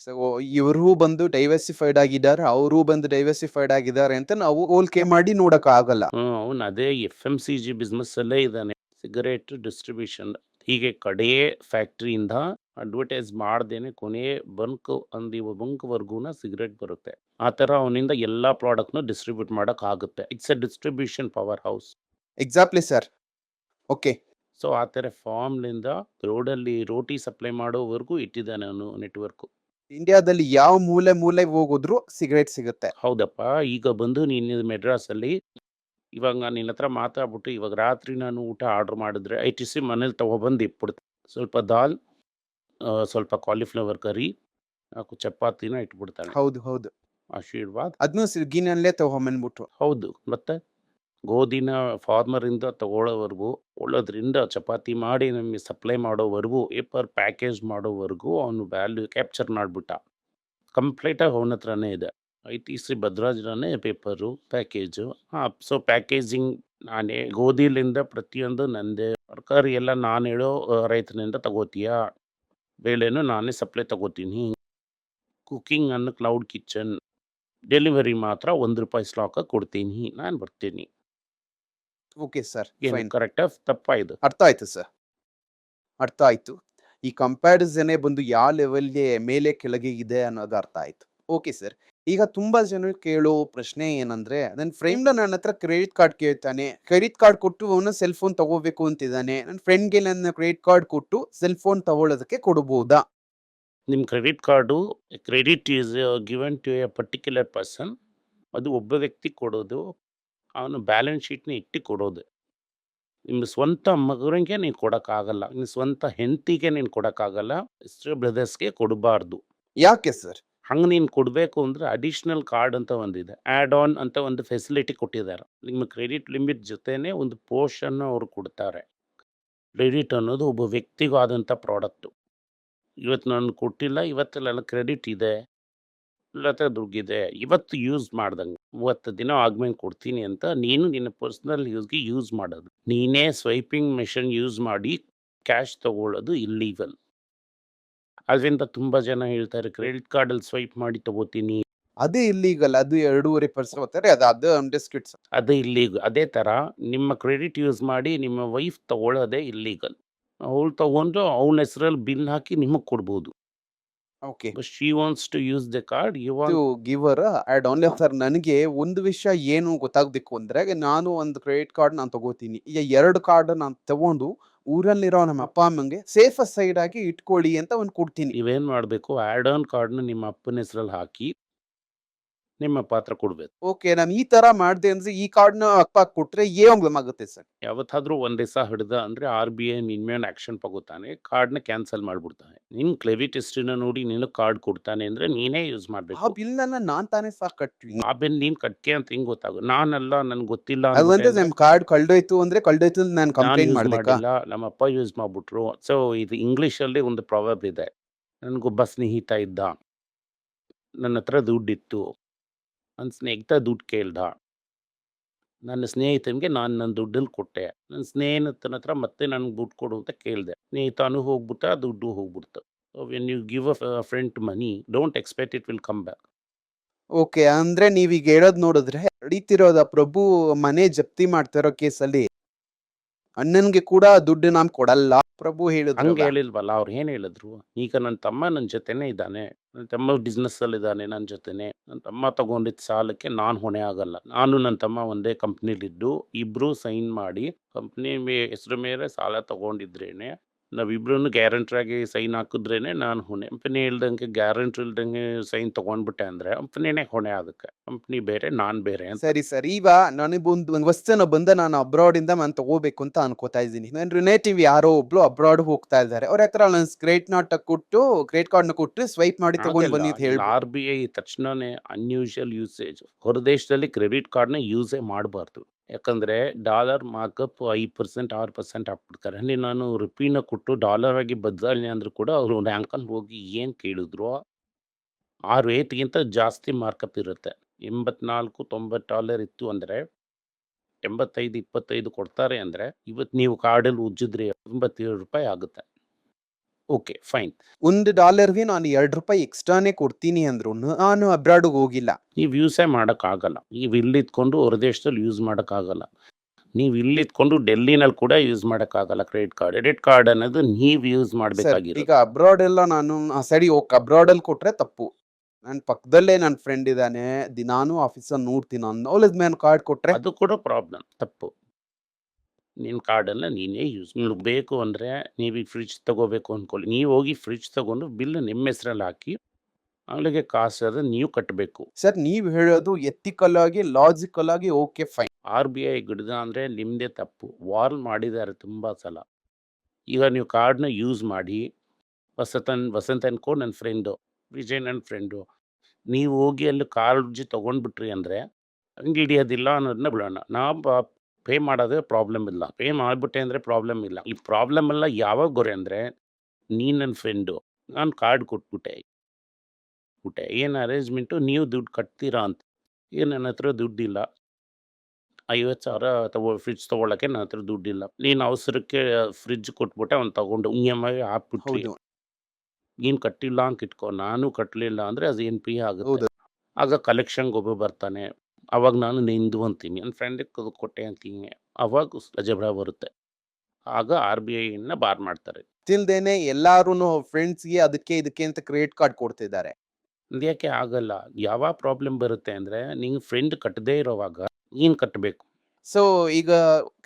So ಇವರು ಬಂದು diversified ಆಗಿದ್ದಾರೆ ಅವರು ಬಂದು ಡೈವರ್ಸಿಫೈಡ್ ಆಗಿದ್ದಾರೆ ಅಂತ ನಾವು ಹೋಲ್ಕೆ ಮಾಡಿ ನೋಡಕ್ ಆಗಲ್ಲ ಹ್ಮ್ ಅವನು ಅದೇ F M C G business ಅಲ್ಲೇ ಇದ್ದಾನೆ. ಸಿಗರೇಟ್ ಡಿಸ್ಟ್ರಿಬ್ಯೂಷನ್ ಹೀಗೆ ಕಡೆಯೇ ಫ್ಯಾಕ್ಟ್ರಿಯಿಂದ ಅಡ್ವರ್ಟೈಸ್ ಮಾಡ್ದೇನೆ ಕೊನೆ ಬಂಕ್ ಅಂದಿ ಬಂಕ್ವರೆಗೂ ಸಿಗರೇಟ್ ಬರುತ್ತೆ. ಆ ಥರ ಅವನಿಂದ ಎಲ್ಲ ಪ್ರಾಡಕ್ಟ್ನ ಡಿಸ್ಟ್ರಿಬ್ಯೂಟ್ ಮಾಡಕ್ ಆಗುತ್ತೆ it's a distribution power house exactly sir okay so ಆ ಥರ ಫಾರ್ಮ್ಲಿಂದ ರೋಡಲ್ಲಿ ರೋಟಿ ಸಪ್ಲೈ ಮಾಡೋವರೆಗೂ ಇಟ್ಟಿದ್ದಾನೆ ಅವನು ನೆಟ್ವರ್ಕು ಇಂಡಿಯಾದಲ್ಲಿ ಯಾವ ಮೂಲೆ ಮೂಲೆ ಹೋಗಿದ್ರು ಸಿಗರೇಟ್ ಸಿಗುತ್ತೆ. ಹೌದಪ್ಪ ಈಗ ಬಂದು ನೀನು ಮೆಡ್ರಾಸಲ್ಲಿ ಇವಾಗ ನಾನು ನಿನ್ನ ಹತ್ರ ಮಾತಾಡ್ಬಿಟ್ಟು ಇವಾಗ ರಾತ್ರಿ ನಾನು ಊಟ ಆರ್ಡ್ರ್ ಮಾಡಿದ್ರೆ ಐ ಟಿ ಸಿ ಮನೇಲಿ ತಗೊಬಂದು ಇಟ್ಬಿಡ್ತೀನಿ. ಸ್ವಲ್ಪ ದಾಲ್ ಆ, ಸ್ವಲ್ಪ ಕಾಲಿಫ್ಲವರ್ ಕರಿ ಹಾಕು ಚಪಾತಿನ ಇಟ್ಬಿಡ್ತಾನೆ ಹೌದು ಹೌದು. ಆಶೀರ್ವಾದ್. ಅದನ್ನು ಸ್ವಿಗ್ಗಿನಲ್ಲೇ ತಗೊಂಬಂದ್ಬಿಟ್ಟು ಹೌದು ಮತ್ತೆ? ಗೋಧಿನ ಫಾರ್ಮರಿಂದ ತಗೊಳ್ಳೋವರೆಗೂ ಒಳ್ಳೋದ್ರಿಂದ ಚಪಾತಿ ಮಾಡಿ ನಮಗೆ ಸಪ್ಲೈ ಮಾಡೋವರೆಗೂ, ಪೇಪರ್ ಪ್ಯಾಕೇಜ್ ಮಾಡೋವರೆಗೂ ಅವನು ವ್ಯಾಲ್ಯೂ ಕ್ಯಾಪ್ಚರ್ ಮಾಡಿಬಿಟ್ಟ. ಕಂಪ್ಲೀಟಾಗಿ ಅವನ ಹತ್ರನೇ ಇದೆ. ಐ ಟಿ ಸಿ ಭದ್ರಾಜನೇ ಪೇಪರು, ಪ್ಯಾಕೇಜು. ಹಾಂ, ಸೊ ಪ್ಯಾಕೇಜಿಂಗ್ ನಾನೇ, ಗೋಧಿಲಿಂದ ಪ್ರತಿಯೊಂದು ನಂದೇ. ತರಕಾರಿ ಎಲ್ಲ ನಾನು ಹೇಳೋ ರೈತನಿಂದ ತಗೋತೀಯಾ? ಬೇಳೆನೂ ನಾನೇ ಸಪ್ಲೈ ತಗೋತೀನಿ. ಕುಕ್ಕಿಂಗ್ ಅನ್ನು ಕ್ಲೌಡ್ ಕಿಚನ್ ಡೆಲಿವರಿ ಮಾತ್ರ ಒಂದು ರೂಪಾಯಿ ಸ್ಲಾಕ ಕೊಡ್ತೀನಿ. ನಾನು ಬರ್ತೀನಿ. ಓಕೆ ಸರ್ ಕರೆಕ್ಟ್ ತಪ್ಪ ಇದು ಅರ್ಥ ಆಯ್ತು ಸರ್. ಅರ್ಥ ಆಯ್ತು. ಈ ಕಂಪ್ಯಾರಿಸನೇ ಬಂದು ಯಾವ ಲೆವೆಲ್ಗೆ ಮೇಲೆ ಕೆಳಗೆ ಇದೆ ಅನ್ನೋದು ಅರ್ಥ ಆಯ್ತು. ಓಕೆ ಸರ್ ಈಗ ತುಂಬಾ ಜನ ಕೇಳೋ ಪ್ರಶ್ನೆ ಏನಂದ್ರೆ ನನ್ನ ಫ್ರೆಂಡ್ ನನ್ನ ಹತ್ರ ಕ್ರೆಡಿಟ್ ಕಾರ್ಡ್ ಕೇಳ್ತಾನೆ ಕ್ರೆಡಿಟ್ ಕಾರ್ಡ್ ಕೊಟ್ಟು ಅವನು ಸೆಲ್ ಫೋನ್ ತಗೋಬೇಕು ಅಂತಿದ್ದಾನೆ ನನ್ನ ಫ್ರೆಂಡ್ಗೆ ನನ್ನ ಕ್ರೆಡಿಟ್ ಕಾರ್ಡ್ ಕೊಟ್ಟು ಸೆಲ್ ಫೋನ್ ತಗೊಳ್ಳೋದಕ್ಕೆ ಕೊಡಬಹುದಾ ನಿಮ್ಮ credit card credit is given to a particular person ಅದು ಒಬ್ಬ ವ್ಯಕ್ತಿ ಕೊಡೋದು ಅವನು ಬ್ಯಾಲೆನ್ಸ್ ಶೀಟ್ನ ಇಟ್ಟು ಕೊಡೋದು ನಿಮ್ಮ ಸ್ವಂತ ಮಗನಿಗೆ ನೀನು ಕೊಡೋಕ್ಕಾಗಲ್ಲ ನಿಮ್ಮ ಸ್ವಂತ ಹೆಂಡತಿಗೆ ನೀನು ಕೊಡೋಕ್ಕಾಗಲ್ಲ ಸಿಸ್ಟರ್ ಬ್ರದರ್ಸ್ಗೆ ಕೊಡಬಾರ್ದು. ಯಾಕೆ ಸರ್ ಹಂಗೆ ನೀನು ಕೊಡಬೇಕು ಅಂದರೆ ಅಡಿಷ್ನಲ್ ಕಾರ್ಡ್ ಅಂತ ಒಂದಿದೆ ಆ್ಯಡ್ ಆನ್ ಅಂತ ಒಂದು ಫೆಸಿಲಿಟಿ ಕೊಟ್ಟಿದ್ದಾರೆ. ನಿಮ್ಮ ಕ್ರೆಡಿಟ್ ಲಿಮಿಟ್ ಜೊತೆನೇ ಒಂದು ಪೋರ್ಷನ್ನು ಅವರು ಕೊಡ್ತಾರೆ. ಕ್ರೆಡಿಟ್ ಅನ್ನೋದು ಒಬ್ಬ ವ್ಯಕ್ತಿಗೂ ಆದಂಥ ಪ್ರಾಡಕ್ಟು ಇವತ್ತು ನಾನು ಕೊಟ್ಟಿಲ್ಲ ಇವತ್ತಲ್ಲೆಲ್ಲ ಕ್ರೆಡಿಟ್ ಇದೆ. ಇಲ್ಲತ್ತೆ ದುಡ್ಡಿದೆ ಇವತ್ತು ಯೂಸ್ ಮಾಡ್ದಂಗೆ. ಮೂವತ್ತು ದಿನ ಆಗ್ಮೇಲೆ ಕೊಡ್ತೀನಿ ಅಂತ ನೀನು ನಿನ್ನ ಪರ್ಸ್ನಲ್ ಯೂಸ್ಗೆ ಯೂಸ್ ಮಾಡೋದು. ನೀನೇ ಸ್ವೈಪಿಂಗ್ ಮೆಷಿನ್ ಯೂಸ್ ಮಾಡಿ ಕ್ಯಾಶ್ ತಗೊಳ್ಳೋದು ಇಲ್ಲೀಗಲ್. ಅದರಿಂದ ತುಂಬ ಜನ ಹೇಳ್ತಾರೆ ಕ್ರೆಡಿಟ್ ಕಾರ್ಡಲ್ಲಿ ಸ್ವೈಪ್ ಮಾಡಿ ತಗೋತೀನಿ. ಅದೇ ಇಲ್ಲಿಗಲ್ ಅದು ಎರಡೂವರೆ ಪರ್ಸೆಂಟ್ ಹೋಗ್ತಾರೆ ಅದು ಅದು ಇಲ್ಲೀಗಲ್ ಅದೇ ಥರ ನಿಮ್ಮ ಕ್ರೆಡಿಟ್ ಯೂಸ್ ಮಾಡಿ ನಿಮ್ಮ ವೈಫ್ ತಗೊಳ್ಳೋದೇ ಇಲ್ಲೀಗಲ್. ಅವಳು ತಗೊಂಡು ಅವನ ಹೆಸರಲ್ಲಿ ಬಿಲ್ ಹಾಕಿ ನಿಮಗೆ ಕೊಡ್ಬೋದು. Okay she wants to use the card you ಇದು ಗಿವರ್ ಆಡ್ ಓನ್ಲಿ ಸರ್ ನನಗೆ ಒಂದು ವಿಷಯ ಏನು ಗೊತ್ತಾಗಬೇಕು ಅಂದ್ರೆ ನಾನು ಒಂದು ಕ್ರೆಡಿಟ್ ಕಾರ್ಡ್ ನಾನು ತಗೋತೀನಿ. ಈಗ ಎರಡು ಕಾರ್ಡ್ ನಾನು ತಗೊಂಡು ಊರಲ್ಲಿರೋ ನಮ್ಮ ಅಪ್ಪ ಅಮ್ಮಂಗೆ ಸೇಫ್ ಸೈಡ್ ಆಗಿ ಇಟ್ಕೊಳ್ಳಿ ಅಂತ ಒಂದು ಕೊಡ್ತೀನಿ. ನೀವೇನು ಮಾಡಬೇಕು ಆ್ಯಡ್ ಆನ್ ಕಾರ್ಡ್ನ ನಿಮ್ಮ ಅಪ್ಪನ ಹೆಸರಲ್ಲಿ ಹಾಕಿ ನಿಮ್ಮ ಪಾತ್ರ ಕೊಡ್ಬೇಕು. ಓಕೆ ನಾನು ಈ ತರ ಮಾಡಿದೆ ಅಂದ್ರೆ ಈ ಕಾರ್ಡ್ನ ಅಪ್ಪ ಕೊಟ್ರೆ ಏನ್ ಆಗುತ್ತೆ ಸರ್. ಯಾವತ್ತಾದ್ರೂ ಒಂದ್ ದಿವಸ ಹಿಡ್ದ ಅಂದ್ರೆ ಆರ್ ಬಿ ಐ ನಿನ್ನ ಮೇಲೆ ಆ್ಯಕ್ಷನ್ ತಗೋತಾನೆ ಕಾರ್ಡ್ನ ಕ್ಯಾನ್ಸಲ್ ಮಾಡ್ಬಿಡ್ತಾನೆ. ನಿನ್ನ ಕ್ರೆಡಿಟ್ ಹಿಸ್ಟ್ರಿನ ನೋಡಿ ನೀನು ಕಾರ್ಡ್ ಕೊಡ್ತಾನೆ ಅಂದ್ರೆ ನೀನೇ ಯೂಸ್ ಮಾಡ್ಬೇಕು. ಆ ಬಿಲ್ ನನ್ನ ನಾನ್ ತಾನೇ ಸಹ ಕಟ್ವಿ. ಆ ಬಿಲ್ ನೀನ್ ಕಟ್ಕೆ ಅಂತ ಹಿಂಗ್ ಗೊತ್ತಾಗು? ನಾನಲ್ಲ ನನ್ಗೆ ಗೊತ್ತಿಲ್ಲ ಅದಂದ್ರೆ ನಮ್ ಕಾರ್ಡ್ ಕಳ್ದೋಯ್ತು ಅಂದ್ರೆ ಕಳ್ದೋಯ್ತು ನಾನು ನಾನು ಕಂಪ್ಲೇಂಟ್ ಮಾಡ್ಬೇಕಲ್ಲ ಮಾಡ್ಬೇಕಾ? ಮಾಡಿಲ್ಲ ನಮ್ಮ ಅಪ್ಪ ಯೂಸ್ ಮಾಡ್ಬಿಟ್ರು. ಸೊ ಇದು ಇಂಗ್ಲೀಷಲ್ಲಿ ಒಂದು ಪ್ರಾಬ್ಲಮ್ ಇದೆ. ನನಗೊಬ್ಬ ಸ್ನೇಹಿತ ಇದ್ದ. ನನ್ನ ಹತ್ರ ದುಡ್ಡಿತ್ತು. ನನ್ನ ಸ್ನೇಹಿತ ದುಡ್ಡು ಕೇಳ್ದ. ನನ್ನ ಸ್ನೇಹಿತನಿಗೆ ನಾನು ನನ್ನ ದುಡ್ಡಲ್ಲಿ ಕೊಟ್ಟೆ. ನನ್ನ ಸ್ನೇಹಿತನ ಹತ್ರ ಮತ್ತೆ ನನಗೆ ದುಡ್ಡು ಕೊಡು ಅಂತ ಕೇಳಿದೆ. ಸ್ನೇಹಿತನೂ ಹೋಗ್ಬಿಟ್ಟ ದುಡ್ಡು ಹೋಗ್ಬಿಡ್ತು. When you give a friend money don't expect it will come back okay ಅಂದ್ರೆ ನೀವೀಗ ಹೇಳೋದ್ ನೋಡಿದ್ರೆ ನಡೀತಿರೋದ ಪ್ರಭು ಮನೆ ಜಪ್ತಿ ಮಾಡ್ತಿರೋ ಕೇಸಲ್ಲಿ ಅಣ್ಣನ್ಗೆ ಕೂಡ ದುಡ್ಡು ನಾನ್ ಕೊಡಲ್ಲ. ಪ್ರಭು ಹಂಗೆ ಹೇಳಿದ್ರು ಹೇಳಿಲ್ವಲ್ಲ ಅವ್ರು ಏನು ಹೇಳಿದ್ರು? ಈಗ ನನ್ನ ತಮ್ಮ ನನ್ನ ಜೊತೆನೇ ಇದ್ದಾನೆ. ನನ್ನ ತಮ್ಮ ಬಿಸ್ನೆಸ್ಸಲ್ಲಿದ್ದಾನೆ ನನ್ನ ಜೊತೆನೆ. ನನ್ನ ತಮ್ಮ ತಗೊಂಡಿದ್ದ ಸಾಲಕ್ಕೆ ನಾನು ಹೊಣೆ ಆಗಲ್ಲ. ನಾನು ನನ್ನ ತಮ್ಮ ಒಂದೇ ಕಂಪ್ನಿಲಿದ್ದು ಇಬ್ಬರು ಸೈನ್ ಮಾಡಿ ಕಂಪ್ನಿ ಮೇ, ಹೆಸರು ಮೇಲೆ ಸಾಲ ತಗೊಂಡಿದ್ರೇನೆ ನಾವಿಬ್ರು ಗ್ಯಾರಂಟ್ರಾಗಿ ಸೈನ್ ಹಾಕಿದ್ರೇ ನಾನು ಹೊಣೆ. ಕಂಪ್ನಿ ಇಲ್ದಂಗೆ ಗ್ಯಾರಂಟಿ ಇಲ್ದಂಗೆ ಸೈನ್ ತಗೊಂಡ್ಬಿಟ್ಟೆ ಅಂದರೆ ಕಂಪ್ನಿನೇ ಹೊಣೆ ಅದಕ್ಕೆ ಕಂಪ್ನಿ ಬೇರೆ ನಾನು ಬೇರೆ ಅಂತ. ಸರಿ ಸರಿ ಈಗ ನನಗೊಂದು ಒಂದು ವಸ್ತುನ ಬಂದ ನಾನು ಅಬ್ರಾಡ್ ಇಂದ ನಾನು ತಗೋಬೇಕು ಅಂತ ಅನ್ಕೋತಾ ಇದ್ದೀನಿ. ನನ್ನ ರಿಲೇಟಿವ್ ಯಾರೋ ಒಬ್ಳು ಅಬ್ರಾಡ್ ಹೋಗ್ತಾ ಇದ್ದಾರೆ. ಅವ್ರ ಹತ್ರ ನನ್ನ ಕ್ರೆಡಿಟ್ ನಾಟ್ ಕೊಟ್ಟು ಕ್ರೆಡಿಟ್ ಕಾರ್ಡ್ನ ನ ಕೊಟ್ಟು ಸ್ವೈಪ್ ಮಾಡಿ ತಗೊಂಡು ಬನ್ನಿ ಅಂತ ಹೇಳಿ ಆರ್ ಬಿ ಐ ತಕ್ಷಣನೇ ಅನ್ಯೂಶುವಲ್ ಯೂಸೇಜ್ ಹೊರದೇಶದಲ್ಲಿ ಕ್ರೆಡಿಟ್ ಕಾರ್ಡ್ನ ಯೂಸೇ ಮಾಡಬಾರ್ದು. ಯಾಕಂದ್ರೆ ಡಾಲರ್ ಮಾರ್ಕಪ್ ಐದು ಪರ್ಸೆಂಟ್, ಆರು ಪರ್ಸೆಂಟ್ ಹಾಕ್ಬಿಡ್ತಾರೆ. ಅಲ್ಲಿ ನಾನು ರುಪೀನ ಕೊಟ್ಟು ಡಾಲರ್ ಆಗಿ ಬದಲಾವಣೆ ಅಂದರೂ ಕೂಡ ಅವರು ಬ್ಯಾಂಕಲ್ಲಿ ಹೋಗಿ ಏನು ಕೇಳಿದ್ರು ಆ ರೇಟ್ಗಿಂತ ಜಾಸ್ತಿ ಮಾರ್ಕಪ್ ಇರುತ್ತೆ. ಎಂಬತ್ನಾಲ್ಕು, ತೊಂಬತ್ತು ಡಾಲರ್ ಇತ್ತು ಅಂದರೆ ಎಂಬತ್ತೈದು, ಇಪ್ಪತ್ತೈದು ಕೊಡ್ತಾರೆ ಅಂದರೆ ಇವತ್ತು ನೀವು ಕಾರ್ಡಲ್ಲಿ ಉಜ್ಜಿದ್ರೆ ಎಂಬತ್ತೇಳು ರೂಪಾಯಿ ಆಗುತ್ತೆ. ಓಕೆ ಫೈನ್ ಒಂದು ಡಾಲರ್ಗೆ ನಾನು ಎರಡು ರೂಪಾಯಿ ಎಕ್ಸ್ಟ್ರಾನೇ ಕೊಡ್ತೀನಿ ಅಂದ್ರು ನಾನು ಅಬ್ರಾಡ್ಗೆ ಹೋಗಿಲ್ಲ. ನೀವು ಯೂಸೇ ಮಾಡೋಕ್ಕಾಗಲ್ಲ. ನೀವು ಇಲ್ಲಿದ್ಕೊಂಡು ಹೊರ ದೇಶದಲ್ಲಿ ಯೂಸ್ ಮಾಡೋಕ್ಕಾಗಲ್ಲ. ನೀವು ಇಲ್ಲಿದ್ಕೊಂಡು ಡೆಲ್ಲಿನಲ್ಲಿ ಕೂಡ ಯೂಸ್ ಮಾಡೋಕ್ಕಾಗಲ್ಲ ಕ್ರೆಡಿಟ್ ಕಾರ್ಡ್ ಕ್ರೆಡಿಟ್ ಕಾರ್ಡ್ ಅನ್ನೋದು ನೀವು ಯೂಸ್ ಮಾಡಬೇಕಾಗಿರೋ ಈಗ ಅಬ್ರಾಡ್ ಎಲ್ಲ ನಾನು ಆ, ಸರಿ ಓಕೆ ಅಬ್ರಾಡ್ ಅಲ್ಲಿ ಕೊಟ್ರೆ ತಪ್ಪು. ನನ್ನ ಪಕ್ಕದಲ್ಲೇ ನನ್ನ ಫ್ರೆಂಡ್ ಇದ್ದಾನೆ ದಿನಾನು ಆಫೀಸಲ್ಲಿ ನೋಡ್ತೀನಿ ನಾಲೆಜ್ ಮ್ಯಾನ್ ಕಾರ್ಡ್ ಕೊಟ್ರೆ? ಅದು ಕೂಡ ಪ್ರಾಬ್ಲಮ್ ತಪ್ಪು. ನಿನ್ನ ಕಾರ್ಡನ್ನು ನೀನೇ ಯೂಸ್ ನೀವು ಬೇಕು ಅಂದರೆ ನೀವೀಗ ಫ್ರಿಜ್ ತಗೋಬೇಕು ಅಂದ್ಕೊಳ್ಳಿ ನೀವು ಹೋಗಿ ಫ್ರಿಜ್ ತಗೊಂಡು ಬಿಲ್ ನಿಮ್ಮ ಹೆಸರಲ್ಲಿ ಹಾಕಿ ಅಲ್ಲಿಗೆ ಕಾಸು ಅದು ನೀವು ಕಟ್ಟಬೇಕು ಸರ್ ನೀವು ಹೇಳೋದು ಎಥಿಕಲ್ ಆಗಿ ಲಾಜಿಕಲ್ ಆಗಿ okay fine R B I ಗಿಡದ ಅಂದರೆ ನಿಮ್ಮದೇ ತಪ್ಪು. ವಾರ್ನ್ ಮಾಡಿದ್ದಾರೆ ತುಂಬ ಸಲ. ಈಗ ನೀವು ಕಾರ್ಡ್ನ ಯೂಸ್ ಮಾಡಿ ವಸಂತನ್ ವಸಂತ ಅನ್ಕೋ ನನ್ನ ಫ್ರೆಂಡು ವಿಜಯ್ ನನ್ನ ಫ್ರೆಂಡು ನೀವು ಹೋಗಿ ಅಲ್ಲಿ ಕಾರ್ಡ್ ತೊಗೊಂಡ್ಬಿಟ್ರಿ ಅಂದರೆ ಹಂಗೆ ಹಿಡಿಯೋದಿಲ್ಲ ಅನ್ನೋದನ್ನ ಬಿಡೋಣ. ನಾವು ಪೇ ಮಾಡೋದು ಪ್ರಾಬ್ಲಮ್ ಇಲ್ಲ. ಪೇ ಮಾಡಿಬಿಟ್ಟೆ ಅಂದರೆ ಪ್ರಾಬ್ಲಮ್ ಇಲ್ಲ. ಈ ಪ್ರಾಬ್ಲಮ್ ಎಲ್ಲ ಯಾವಾಗ ಗೊರೆ ಅಂದರೆ ನೀನು ನನ್ನ ಫ್ರೆಂಡು ನಾನು ಕಾರ್ಡ್ ಕೊಟ್ಬಿಟ್ಟೆ. ಬಿಟ್ಟೆ ಏನು ಅರೇಂಜ್ಮೆಂಟು ನೀವು ದುಡ್ಡು ಕಟ್ತೀರಾ ಅಂತ. ಏನು ನನ್ನ ಹತ್ರ ದುಡ್ಡಿಲ್ಲ. ಐವತ್ತು ಸಾವಿರ ತಗೋ ಫ್ರಿಜ್ ತೊಗೊಳಕ್ಕೆ ನನ್ನ ಹತ್ರ ದುಡ್ಡಿಲ್ಲ. ನೀನು ಅವಸರಕ್ಕೆ ಫ್ರಿಜ್ ಕೊಟ್ಬಿಟ್ಟೆ ಅವ್ನು ತೊಗೊಂಡು ಇ ಎಂ ಐ ಹಾಕ್ಬಿಟ್ಟು ನೀನು ಕಟ್ಟಿಲ್ಲ ಅಂತ ಇಟ್ಕೊ. ನಾನು ಕಟ್ಟಲಿಲ್ಲ ಅಂದರೆ ಅದು ಏನು ಪಿ ಆಗುತ್ತೆ. ಆಗ ಕಲೆಕ್ಷನ್ಗೆ ಒಬ್ಬ ಬರ್ತಾನೆ. ಅವಾಗ ನಾನು ನಿಂದು ಅಂತೀನಿ. ನನ್ನ ಫ್ರೆಂಡಿಗೆ ಕೊಟ್ಟೆ ಅಂತೀನಿ. ಅವಾಗ ಅಜಬ್ರ ಬರುತ್ತೆ. ಆಗ ಆರ್ ಬಿ ಐನ ಬಾರ್ ಮಾಡ್ತಾರೆ. ತಿಳ್ದೇನೆ ಎಲ್ಲಾರು ಫ್ರೆಂಡ್ಸ್ಗೆ ಅದಕ್ಕೆ ಇದಕ್ಕೆ ಅಂತ ಕ್ರೆಡಿಟ್ ಕಾರ್ಡ್ ಕೊಡ್ತಿದ್ದಾರೆ. ಯಾಕೆ ಆಗಲ್ಲ? ಯಾವ ಪ್ರಾಬ್ಲಮ್ ಬರುತ್ತೆ ಅಂದರೆ ನಿಂಗೆ ಫ್ರೆಂಡ್ ಕಟ್ಟದೇ ಇರೋವಾಗ ನೀನು ಕಟ್ಟಬೇಕು ಸೊ ಈಗ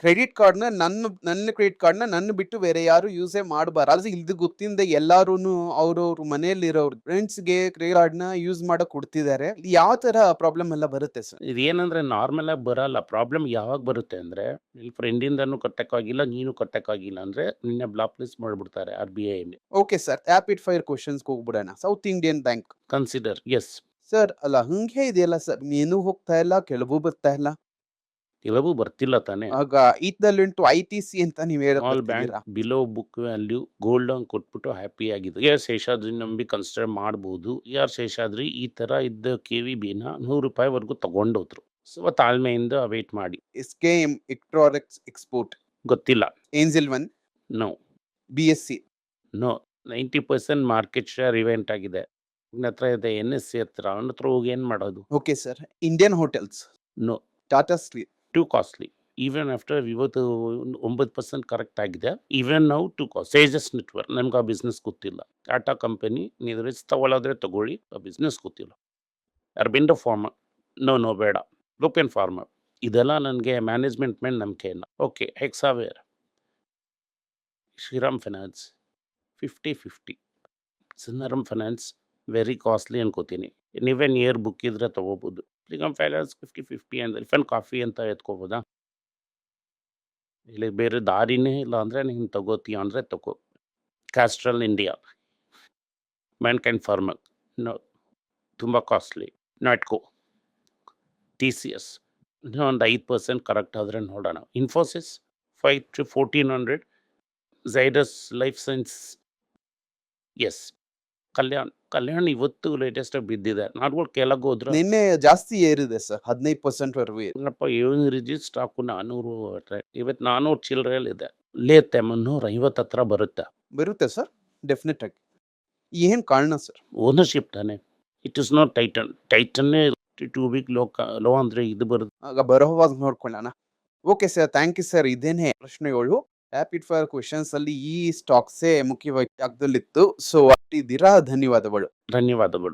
ಕ್ರೆಡಿಟ್ ಕಾರ್ಡ್ನ ನನ್ನ ನನ್ನ ಕ್ರೆಡಿಟ್ ಕಾರ್ಡ್ನ ನನ್ನ ಬಿಟ್ಟು ಬೇರೆ ಯಾರು ಯೂಸೇ ಮಾಡಬಾರ್ದು ಅದು ಇದು ಗೊತ್ತಿಂದ ಎಲ್ಲಾರು ಅವ್ರವ್ರ ಮನೆಯಲ್ಲಿರೋರು ಫ್ರೆಂಡ್ಸ್ಗೆ ಕ್ರೆಡಿಟ್ ಕಾರ್ಡ್ನ ಯೂಸ್ ಮಾಡಕ್ ಕೊಡ್ತಿದ್ದಾರೆ ಯಾವ ತರ ಪ್ರಾಬ್ಲಮ್ ಎಲ್ಲ ಬರುತ್ತೆ ಸರ್ ಇದೇನಂದ್ರೆ ನಾರ್ಮಲ್ ಆಗಿ ಬರಲ್ಲ. ಪ್ರಾಬ್ಲಮ್ ಯಾವಾಗ ಬರುತ್ತೆ ಅಂದರೆ ನಿನ್ನ ಫ್ರೆಂಡಿಂದನೂ ಕಟ್ಟಕ್ಕಾಗಿಲ್ಲ ನೀನು ಕಟ್ಟಕ್ಕಾಗಿಲ್ಲ ಅಂದ್ರೆ ನಿನ್ನ ಬ್ಲಾಕ್ ಲಿಸ್ಟ್ ಮಾಡ್ಬಿಡ್ತಾರೆ R B I okay sir rapid fire questions ಹೋಗ್ಬಿಡೋಣ. South Indian Bank consider yes sir ಅಲ್ಲ ಹಂಗೆ ಇದೆಯಲ್ಲ ಸರ್ ನೀನು ಹೋಗ್ತಾ ಇಲ್ಲ ಕೆಲವು ಬರ್ತಾ ಇಲ್ಲ. ಕೆಲವು ಬರ್ತಿಲ್ಲ ತಾನೆ. ಆಗ ಈತದಲ್ಲುಂಟು ಐ ಟಿ ಸಿ ಅಂತ ನೀವು all bank below book value gold loan ಕೊಟ್ಬಿಟ್ಟು ಹ್ಯಾಪಿ ಆಗಿದೆ ಯಾರು ಶೇಷಾದ್ರಿ ನಂಬಿ ಕನ್ಸಿಡರ್ ಮಾಡ್ಬೋದು. ಯಾರು ಶೇಷಾದ್ರಿ ಈ ತರ ಇದ್ದ ಕೆ ವಿ ಬಿನ ನೂರು ರೂಪಾಯಿವರೆಗೂ ತಗೊಂಡೋದ್ರು. ಸೊ ತಾಳ್ಮೆಯಿಂದ ವೇಟ್ ಮಾಡಿ. ಎಸ್ ಕೆ ಎಂ ಎಕ್ಟ್ರಾರಿಕ್ಸ್ ಎಕ್ಸ್ಪೋರ್ಟ್ ಗೊತ್ತಿಲ್ಲ. Angel one no B S C no ninety percent market share event ಆಗಿದೆ. ನನ್ನ ಹತ್ರ ಇದೆ ಎನ್ ಎಸ್ ಸಿ ಹತ್ರ. ಅವನ ಹತ್ರ ಹೋಗಿ ಏನು ಮಾಡೋದು? Okay sir Indian hotels no Tata street too costly even after ಇವತ್ತು ಒಂಬತ್ತು ಪರ್ಸೆಂಟ್ ಕರೆಕ್ಟ್ ಆಗಿದೆ. ಈವನ್ ನಾವು ಟು ಕಾಸ್ಟ್ ಸೇಜಸ್ ನೆಟ್ವರ್ಕ್ ನಮ್ಗೆ ಆ ಬಿಸ್ನೆಸ್ ಗೊತ್ತಿಲ್ಲ. ಟಾಟಾ ಕಂಪನಿ ನೀವು ತಗೊಳ್ಳೋದ್ರೆ ತಗೊಳ್ಳಿ, ಆ ಬಿಸ್ನೆಸ್ ಗೊತ್ತಿಲ್ಲ. ಅರ್ಬಿಂಡೋ ಫಾರ್ಮರ್ ನೋ ನೋ ಬೇಡ. ಲೋಪಿಯನ್ ಫಾರ್ಮರ್ ಇದೆಲ್ಲ ನನಗೆ ಮ್ಯಾನೇಜ್ಮೆಂಟ್ ಮೇಲೆ ನಂಬಿಕೆ ಇಲ್ಲ. Okay aware Shriram finance fifty fifty Sundaram finance very costly ಅನ್ಕೋತೀನಿ. ನೀವೇನು ಇಯರ್ ಬುಕ್ ಇದ್ರೆ ತೊಗೋಬೋದು. ಶ್ರೀರಾಮ್ ಫೈನಾನ್ಸ್ ಫಿಫ್ಟಿ ಫಿಫ್ಟಿ ಅಂದರೆ ರಿಫನ್ ಕಾಫಿ ಅಂತ ಎತ್ಕೋಬೋದಾ? ಇಲ್ಲಿ ಬೇರೆ ದಾರಿನೇ ಇಲ್ಲ ಅಂದರೆ ನೀನು ತಗೋತೀಯ ಅಂದರೆ ತಗೋ. Castrol India Mankind pharma no ತುಂಬ costly Natco T C S ಇನ್ನೂ ಒಂದು ಐದು ಪರ್ಸೆಂಟ್ ಕರೆಕ್ಟ್ ಆದರೆ ನೋಡೋಣ. Infosys five to fourteen hundred Zydus life sciences Kalyan Kalyan ಇವತ್ತು ಲೇಟೆಸ್ಟ್ ಬಿದ್ದಿದೆ. ನಾಡ್ಗಳು ಕೆಳಗೆ ಹೋದ್ರೆ ನಿನ್ನೆ ಜಾಸ್ತಿ ಏರಿದೆ ಸರ್ ಹದಿನೈದು ಪರ್ಸೆಂಟ್ ವರೆಗೂ. ಏನಪ್ಪ ಏನು ರಿಜಿ ಸ್ಟಾಕು ನಾನೂರು ಇವತ್ತು ನಾನೂರು ಚಿಲ್ಲರೆಯಲ್ಲಿದೆ ಲೇತೆ ಮುನ್ನೂರ ಐವತ್ತು ಹತ್ರ ಬರುತ್ತೆ. ಬರುತ್ತೆ ಸರ್ ಡೆಫಿನೆಟ್ ಆಗಿ. ಏನು ಕಾರಣ ಸರ್? ಓನರ್ಶಿಪ್ ತಾನೆ. ಇಟ್ ಇಸ್ ನಾಟ್ ಟೈಟನ್ ಟೈಟನ್ನೇ ಟೂ ವೀಕ್ ಲೋ ಲೋ ಅಂದರೆ ಇದು ಬರುತ್ತೆ ಆಗ ಬರೋವಾಗ ನೋಡ್ಕೊಳ್ಳೋಣ. Okay sir thank you sir ಇದೇನೆ ಪ್ರಶ್ನೆಗಳು ರ್ಯಾಪಿಡ್ ಫೈರ್ ಕ್ವೆಶನ್ಸ್ ಅಲ್ಲಿ ಈ ಸ್ಟಾಕ್ಸೇ ಮುಖ್ಯವಾಗಿ ಜಾಗದಲ್ಲಿತ್ತು. ಸೊ ಅಷ್ಟಿದ್ದೀರಾ? ಧನ್ಯವಾದಗಳು. ಧನ್ಯವಾದಗಳು.